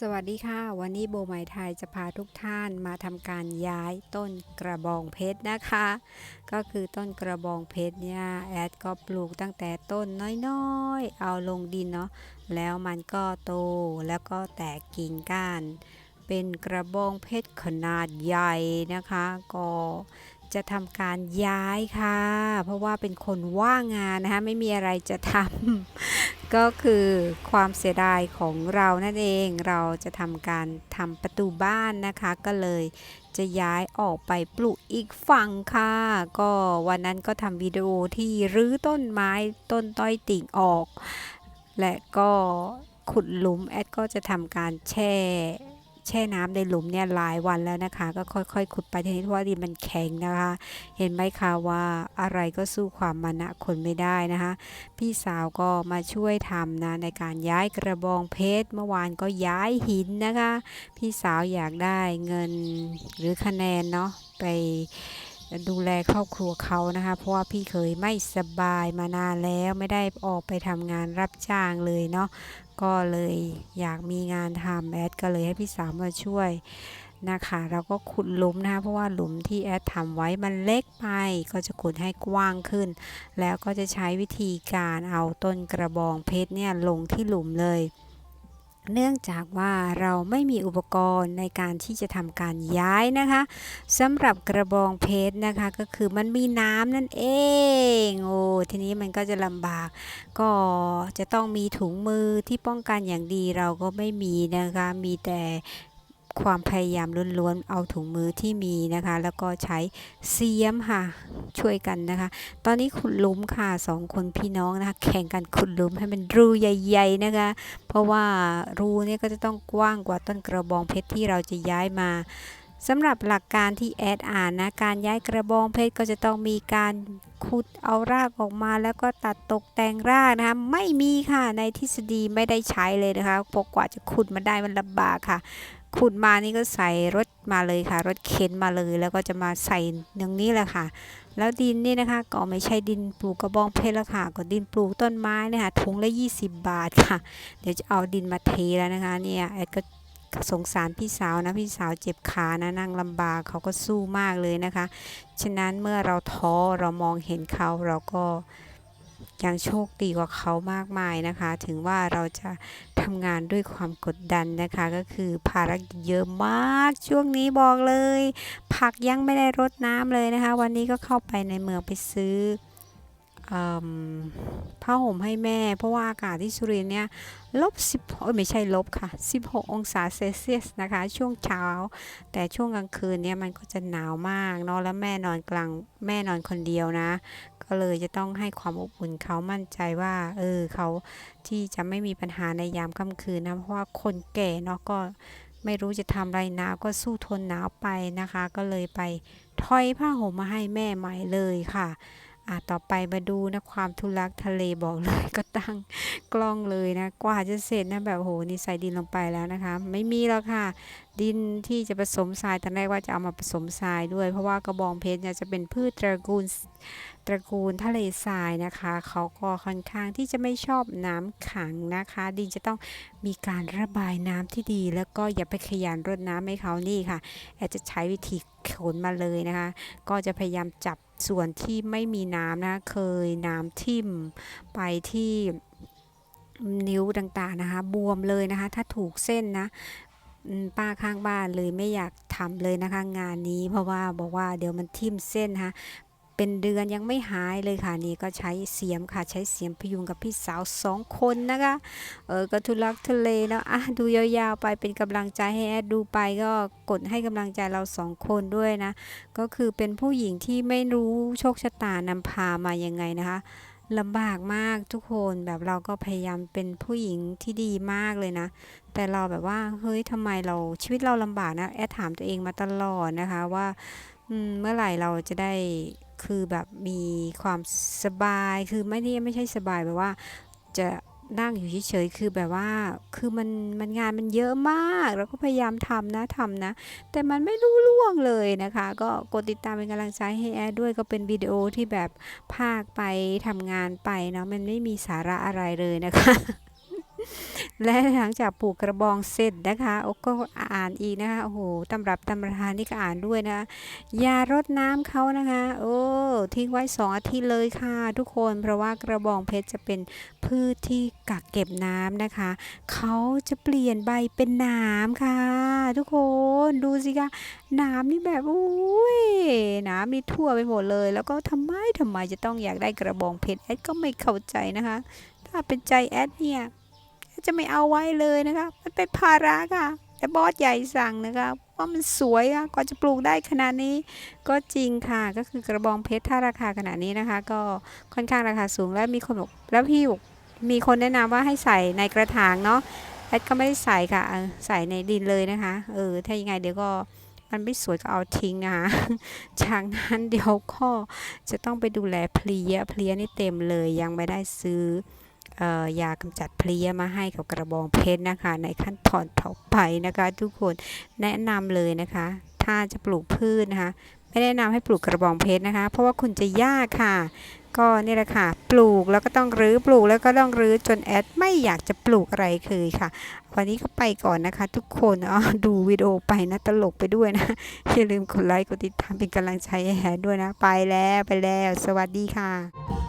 สวัสดีค่ะ วันนี้โบไมไทยจะพาทุกท่านมาทำการย้ายต้นกระบองเพชรนะคะ ก็คือต้นกระบองเพชรเนี่ยแอดก็ปลูกตั้งแต่ต้นน้อยๆ เอาลงดินเนาะแล้วมันก็โตแล้วก็แตกกิ่งก้าน เป็นกระบองเพชรขนาดใหญ่นะคะ ก็ จะทำการย้ายค่ะ เพราะว่าเป็นคนว่างงานนะคะไม่มีอะไรจะทำ ก็คือความเสียดายของเรานั่นเองเราจะทำการทำประตูบ้านนะคะ ก็เลยจะย้ายออกไปปลูกอีกฝั่งค่ะ ก็วันนั้นก็ทำวิดีโอที่รื้อต้นไม้ต้นต้อยติ่งออก และก็ขุดหลุมแอดก็จะทำการแช่ แช่น้ำในหลุมเนี่ยหลายวันแล้วนะคะ ก็ค่อยๆ ขุดไปทีนี้เพราะว่าดินมันแข็งนะคะ เห็นไหมคะว่าอะไรก็สู้ความมานะคนไม่ได้นะคะ พี่สาวก็มาช่วยทำนะในการย้ายกระบองเพชรเมื่อวานก็ย้ายหินนะคะ พี่สาวอยากได้เงินหรือคะแนนเนาะไปดูแลครอบครัวเขานะคะ เพราะว่าพี่เคยไม่สบายมานานแล้วไม่ได้ออกไปทำงานรับจ้างเลยเนาะ ก็เลยอยากมีงานทำแอดก็เลยให้พี่สาวมาช่วยนะคะเราก็ขุดหลุมนะคะเพราะว่าหลุมที่แอดทำไว้มันเล็กไป ก็จะขุดให้กว้างขึ้น แล้วก็จะใช้วิธีการเอาต้นกระบองเพชรเนี่ยลงที่หลุมเลย เนื่องจากว่าเราไม่มีอุปกรณ์ในการที่จะทำการย้ายนะคะสำหรับกระบองเพชรนะคะก็คือมันมีน้ำนั่นเองโอ้ทีนี้มันก็จะลำบาก ก็จะต้องมีถุงมือที่ป้องกันอย่างดีเราก็ไม่มีนะคะมีแต่ ความพยายามล้วนๆ เอาถุงมือที่มีนะคะ แล้วก็ใช้เสียมค่ะ ช่วยกันนะคะ ตอนนี้ขุดลุมค่ะสองคนพี่น้องนะคะแข่งกันขุดลุมให้มันรูใหญ่ๆนะคะ เพราะว่ารูเนี่ยก็จะต้องกว้างกว่าต้นกระบองเพชรที่เราจะย้ายมาสำหรับหลักการที่แอดอ่านนะ การย้ายกระบองเพชรก็จะต้องมีการขุดเอารากออกมา แล้วก็ตัดตกแต่งรากนะคะ ไม่มีค่ะในทฤษฎีไม่ได้ใช้เลยนะคะพกว่าจะขุดมาได้มันลำบากค่ะ ขุดมานี่ก็ใส่รถมาเลยค่ะ รถเข็นมาเลยแล้วก็จะมาใส่อย่างนี้แหละค่ะ แล้วดินนี่นะคะก็ไม่ใช่ดินปลูกกระบองเพชรแล้วค่ะ ก็ดินปลูกต้นไม้นี่ยค่ะถุงละ 20 บาทค่ะ เดี๋ยวจะเอาดินมาเทแล้วนะคะเนี่ยแอดก็สงสารพี่สาวนะพี่สาวเจ็บขานะนั่งลำบากเขาก็สู้มากเลยนะคะ ฉะนั้นเมื่อเราท้อเรามองเห็นเขาเราก็ยังโชคดีกว่าเขามากมายนะคะ ถึงว่าเราจะ ทำงานด้วยความกดดันนะคะ ก็คือภารกิจเยอะมากช่วงนี้บอกเลย ผักยังไม่ได้รดน้ำเลยนะคะ วันนี้ก็เข้าไปในเมืองไปซื้อ ผ้าห่มให้แม่ เพราะว่าอากาศที่สุรินทร์เนี่ยลบ10เอ้ยไม่ใช่ลบค่ะ 16 องศาเซลเซียสนะคะ ช่วงเช้า แต่ช่วงกลางคืนเนี่ยมันก็จะหนาวมากเนาะแล้วแม่นอนกลางแม่นอนคนเดียวนะ ก็เลยจะต้องให้ความอบอุ่นเขามั่นใจว่า เออเขาที่จะไม่มีปัญหาในยามค่ำคืนนะ เพราะว่าคนแก่เนาะก็ไม่รู้จะทำอะไรหนาวก็สู้ทนหนาวไปนะคะ ก็เลยไปถอยผ้าห่มมาให้แม่ใหม่เลยค่ะ อะต่อไปมาดูนะความทุลักทะเลบอกเลยก็ตั้งกล้องเลยนะ กว่าจะเสร็จนะแบบโหนี่ใส่ดินลงไปแล้วนะคะ ไม่มีแล้วค่ะ ดินที่จะผสมทรายตอนแรกว่าจะเอามาผสมทรายด้วย เพราะว่ากระบองเพชรเนี่ยจะเป็นพืชตระกูลตระกูลทะเลทรายนะคะ เขาก็ค่อนข้างที่จะไม่ชอบน้ำขังนะคะ ดินจะต้องมีการระบายน้ำที่ดี แล้วก็อย่าไปขยันรดน้ำให้เขานี่ค่ะแอดจะใช้วิธีขนมาเลยนะคะ ก็จะพยายามจับ ส่วนที่ไม่มีน้ำนะเคยน้ำทิ่มไปที่นิ้วต่างๆนะคะ บวมเลยนะคะ ถ้าถูกเส้นนะป้าข้างบ้านเลยไม่อยากทำเลยนะคะ งานนี้เพราะว่าบอกว่าเดี๋ยวมันทิ่มเส้นนะคะ เป็นเดือนยังไม่หายเลยค่ะนี่ก็ใช้เสียมค่ะใช้เสียมพยุงกับพี่สาวสองคนนะคะเออก็ทุลักทุเลเนาะอะดูยาวๆไปเป็นกำลังใจให้แอดดูไปก็กดให้กำลังใจเราสองคนด้วยนะ ก็คือเป็นผู้หญิงที่ไม่รู้โชคชะตานำพามายังไงนะคะลำบากมากทุกคนแบบเราก็พยายามเป็นผู้หญิงที่ดีมากเลยนะ แต่เราแบบว่าเฮ้ยทำไมเราชีวิตเราลำบากนะแอดถามตัวเองมาตลอดนะคะว่าเมื่อไหร่เราจะได้ คือแบบมีความสบายคือไม่ได้ไม่ใช่สบายแบบว่าจะนั่งอยู่เฉยๆคือแบบว่าคือมันมันงานมันเยอะมากเราก็พยายามทำนะทำนะ แต่มันไม่รู้ล่วงเลยนะคะ ก็กดติดตามเป็นกำลังใจให้แอดด้วยก็เป็นวิดีโอที่แบบภาคไปทำงานไปเนาะมันไม่มีสาระอะไรเลยนะคะ และหลังจากปลูกกระบองเสร็จนะคะโอ้ก็อ่านอีกนะคะโอ้โหตำรับตำรานี่ก็อ่านด้วยนะคะยารดน้ำเขานะคะ โอ้ทิ้งไว้สองอาทิตย์เลยค่ะทุกคนเพราะว่ากระบองเพชรจะเป็นพืชที่กักเก็บน้ำนะคะเขาจะเปลี่ยนใบเป็นนามค่ะ ทุกคนดูสิคะนามนี่แบบอุ้ยนามนี่ทั่วไปหมดเลย แล้วก็ทำไมทำไมจะต้องอยากได้กระบองเพชรแอดก็ไม่เข้าใจนะคะ ถ้าเป็นใจแอดเนี่ย จะไม่เอาไว้เลยนะคะมันเป็นภาระค่ะ แต่บอสใหญ่สั่งนะคะว่ามันสวยอะกว่อนจะปลูกได้ขนาดนี้ก็จริงค่ะก็คือกระบองเพชรถ้าราคาขนาดนี้นะคะ ก็ค่อนข้างราคาสูงแล้วมีคนบอกแล้วพี่บอกมีคนแนะนำว่าให้ใส่ในกระถางเนาะแอดก็ไม่ได้ใส่ค่ะใส่ในดินเลยนะคะเออถ้ายังไงเดี๋ยวก็มันไม่สวยก็เอาทิ้งนะคะจากนั้นเดี๋ยวก็จะต้องไปดูแลเพลียเพลียนี่เต็มเลยยังไม่ได้ซื้อ ยากำจัดเพลี้ยมาให้กับกระบองเพชรนะคะ ในขั้นตอนต่อไปนะคะ ทุกคนแนะนำเลยนะคะ ถ้าจะปลูกพืชนะคะ ไม่แนะนำให้ปลูกกระบองเพชรนะคะ เพราะว่าคุณจะยากค่ะ ก็นี่แหละค่ะ ปลูกแล้วก็ต้องรื้อปลูกแล้วก็ต้องรื้อจนแอดไม่อยากจะปลูกอะไรเลยค่ะ วันนี้ก็ไปก่อนนะคะ ทุกคนอ๋อดูวิดีโอไปนะตลกไปด้วยนะอย่าลืมกดไลค์กดติดตามเป็นกำลังใจให้แอดด้วยนะ ไปแล้วไปแล้ว สวัสดีค่ะ